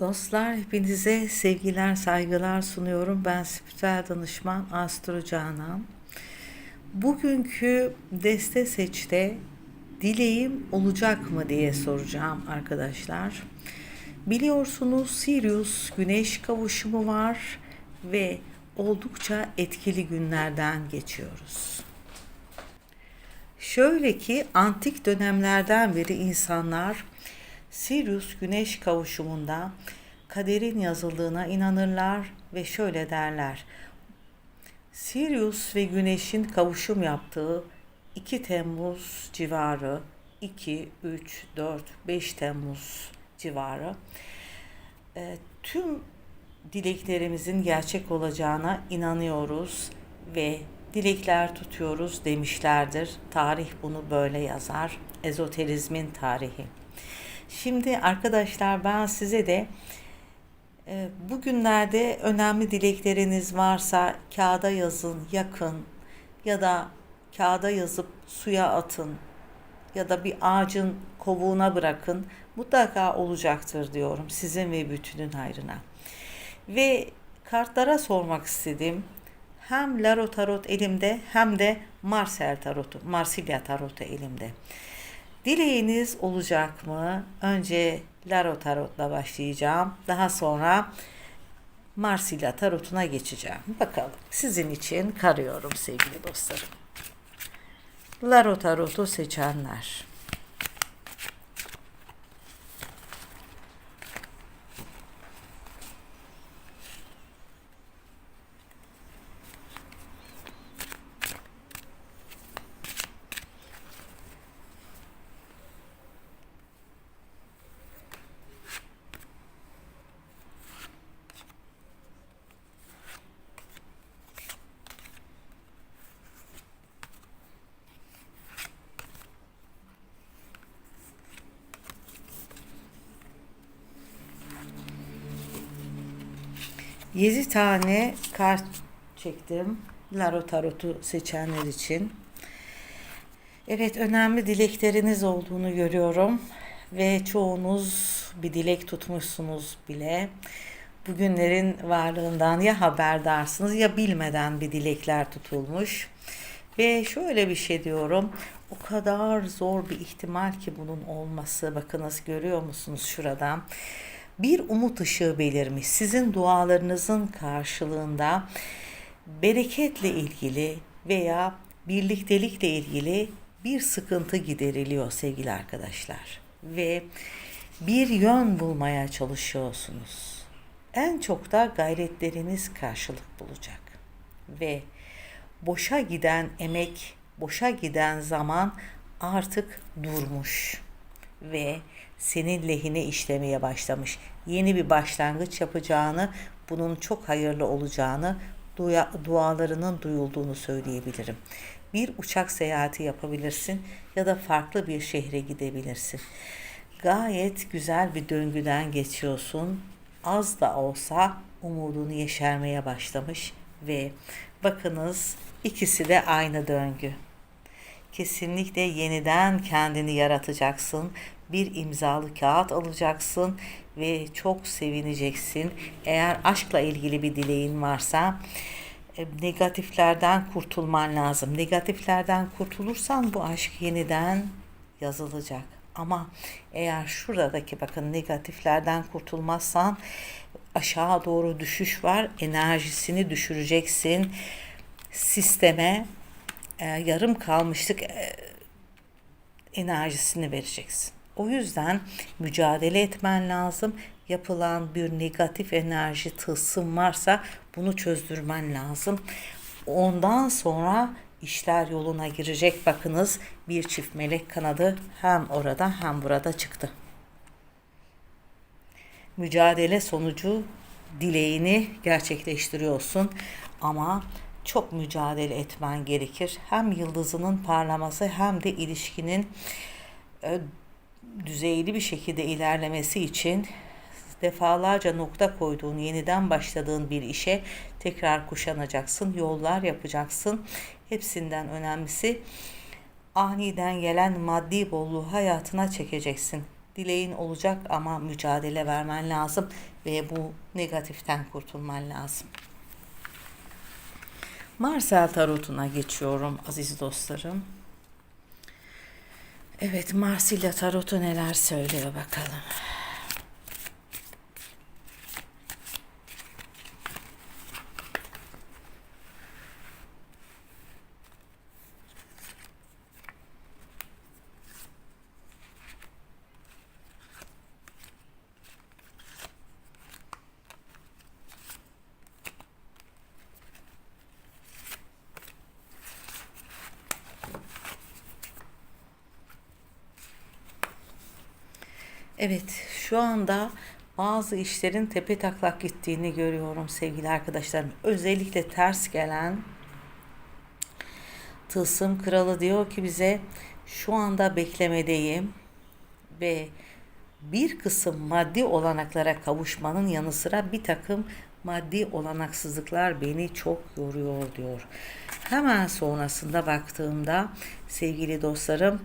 Dostlar hepinize sevgiler, saygılar sunuyorum. Ben spiritüel danışman Astro Canan. Bugünkü deste seçte dileğim olacak mı diye soracağım arkadaşlar. Biliyorsunuz Sirius güneş kavuşumu var ve oldukça etkili günlerden geçiyoruz. Şöyle ki antik dönemlerden beri insanlar Sirius güneş kavuşumunda kaderin yazıldığına inanırlar ve şöyle derler. Sirius ve güneşin kavuşum yaptığı 2 Temmuz civarı 2, 3, 4, 5 Temmuz civarı e, tüm dileklerimizin gerçek olacağına inanıyoruz ve dilekler tutuyoruz demişlerdir. Tarih bunu böyle yazar. Ezoterizmin tarihi. Şimdi arkadaşlar ben size de e, bugünlerde önemli dilekleriniz varsa kağıda yazın, yakın ya da kağıda yazıp suya atın ya da bir ağacın kovuğuna bırakın. Mutlaka olacaktır diyorum sizin ve bütünün hayrına. Ve kartlara sormak istedim. Hem Laro Tarot elimde hem de Marcel Tarot'u, Marsilya Tarot'u elimde. Dileğiniz olacak mı? Önce Laro Tarot'la başlayacağım. Daha sonra Marsilya Tarot'una geçeceğim. Bakalım sizin için karıyorum sevgili dostlarım. Laro Tarot'u seçenler. Yedi tane kart çektim. Laro Tarot'u seçenler için. Evet önemli dilekleriniz olduğunu görüyorum. Ve çoğunuz bir dilek tutmuşsunuz bile. Bugünlerin varlığından ya haberdarsınız ya bilmeden bir dilekler tutulmuş. Ve şöyle bir şey diyorum. O kadar zor bir ihtimal ki bunun olması. Bakınız görüyor musunuz şuradan? Bir umut ışığı belirmiş. Sizin dualarınızın karşılığında bereketle ilgili veya birliktelikle ilgili bir sıkıntı gideriliyor sevgili arkadaşlar. Ve bir yön bulmaya çalışıyorsunuz. En çok da gayretleriniz karşılık bulacak. Ve boşa giden emek, boşa giden zaman artık durmuş ve senin lehine işlemeye başlamış. Yeni bir başlangıç yapacağını, bunun çok hayırlı olacağını, dua, dualarının duyulduğunu söyleyebilirim. Bir uçak seyahati yapabilirsin ya da farklı bir şehre gidebilirsin. Gayet güzel bir döngüden geçiyorsun. Az da olsa umudunu yeşermeye başlamış ve bakınız ikisi de aynı döngü. Kesinlikle yeniden kendini yaratacaksın bir imzalı kağıt alacaksın ve çok sevineceksin. Eğer aşkla ilgili bir dileğin varsa e, negatiflerden kurtulman lazım. Negatiflerden kurtulursan bu aşk yeniden yazılacak. Ama eğer şuradaki bakın negatiflerden kurtulmazsan aşağı doğru düşüş var. Enerjisini düşüreceksin. Sisteme e, yarım kalmışlık e, enerjisini vereceksin. O yüzden mücadele etmen lazım. Yapılan bir negatif enerji tılsım varsa bunu çözdürmen lazım. Ondan sonra işler yoluna girecek. Bakınız bir çift melek kanadı hem orada hem burada çıktı. Mücadele sonucu dileğini gerçekleştiriyorsun ama çok mücadele etmen gerekir. Hem yıldızının parlaması hem de ilişkinin e, düzeyli bir şekilde ilerlemesi için defalarca nokta koyduğun, yeniden başladığın bir işe tekrar kuşanacaksın, yollar yapacaksın. Hepsinden önemlisi aniden gelen maddi bolluğu hayatına çekeceksin. dileğin olacak ama mücadele vermen lazım ve bu negatiften kurtulman lazım. Marsel tarotuna geçiyorum aziz dostlarım. Evet Marsilya tarotu neler söylüyor bakalım. Evet, şu anda bazı işlerin tepe taklak gittiğini görüyorum sevgili arkadaşlarım. Özellikle ters gelen Tılsım Kralı diyor ki bize şu anda beklemedeyim ve bir kısım maddi olanaklara kavuşmanın yanı sıra bir takım maddi olanaksızlıklar beni çok yoruyor diyor. Hemen sonrasında baktığımda sevgili dostlarım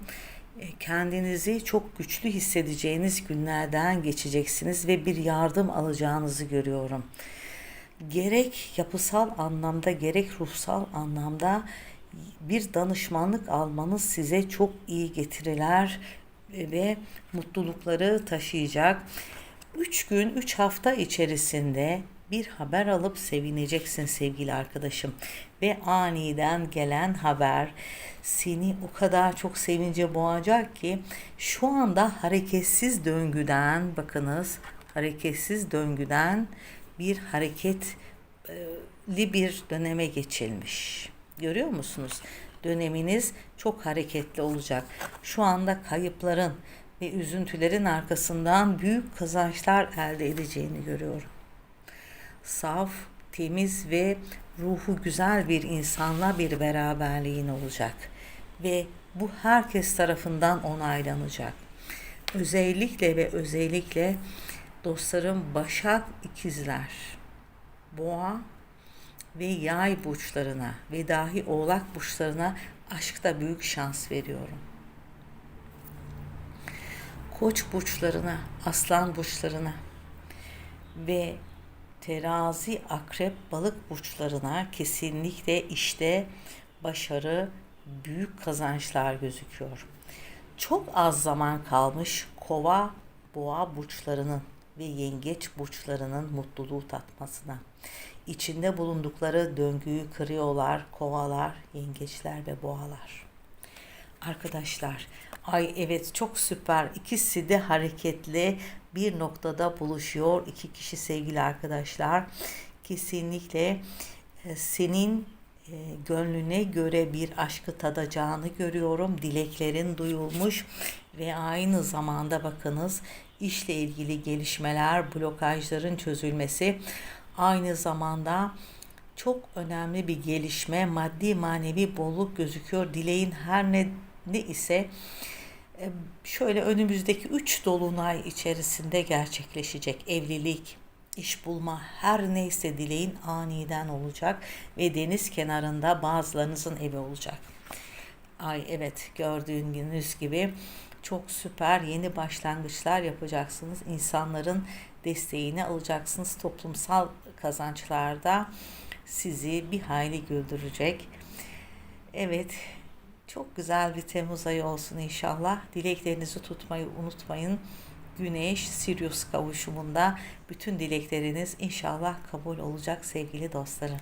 kendinizi çok güçlü hissedeceğiniz günlerden geçeceksiniz ve bir yardım alacağınızı görüyorum. Gerek yapısal anlamda gerek ruhsal anlamda bir danışmanlık almanız size çok iyi getiriler ve mutlulukları taşıyacak. 3 gün, 3 hafta içerisinde bir haber alıp sevineceksin sevgili arkadaşım. Ve aniden gelen haber seni o kadar çok sevince boğacak ki şu anda hareketsiz döngüden bakınız hareketsiz döngüden bir hareketli bir döneme geçilmiş. Görüyor musunuz? Döneminiz çok hareketli olacak. Şu anda kayıpların ve üzüntülerin arkasından büyük kazançlar elde edeceğini görüyorum saf, temiz ve ruhu güzel bir insanla bir beraberliğin olacak ve bu herkes tarafından onaylanacak. Özellikle ve özellikle dostlarım Başak ikizler, Boğa ve Yay burçlarına ve dahi Oğlak burçlarına aşkta büyük şans veriyorum. Koç burçlarına, Aslan burçlarına ve terazi, akrep, balık burçlarına kesinlikle işte başarı, büyük kazançlar gözüküyor. Çok az zaman kalmış kova, boğa burçlarının ve yengeç burçlarının mutluluğu tatmasına. İçinde bulundukları döngüyü kırıyorlar kovalar, yengeçler ve boğalar. Arkadaşlar, ay evet çok süper. İkisi de hareketli bir noktada buluşuyor. İki kişi sevgili arkadaşlar. Kesinlikle e, senin e, gönlüne göre bir aşkı tadacağını görüyorum. Dileklerin duyulmuş ve aynı zamanda bakınız işle ilgili gelişmeler, blokajların çözülmesi aynı zamanda çok önemli bir gelişme, maddi manevi bolluk gözüküyor. Dileğin her ne, ne ise e, şöyle önümüzdeki üç dolunay içerisinde gerçekleşecek evlilik, iş bulma her neyse dileğin aniden olacak ve deniz kenarında bazılarınızın evi olacak. Ay evet gördüğünüz gibi çok süper yeni başlangıçlar yapacaksınız. İnsanların desteğini alacaksınız. Toplumsal kazançlarda sizi bir hayli güldürecek. Evet çok güzel bir Temmuz ayı olsun inşallah. Dileklerinizi tutmayı unutmayın. Güneş Sirius kavuşumunda bütün dilekleriniz inşallah kabul olacak sevgili dostlarım.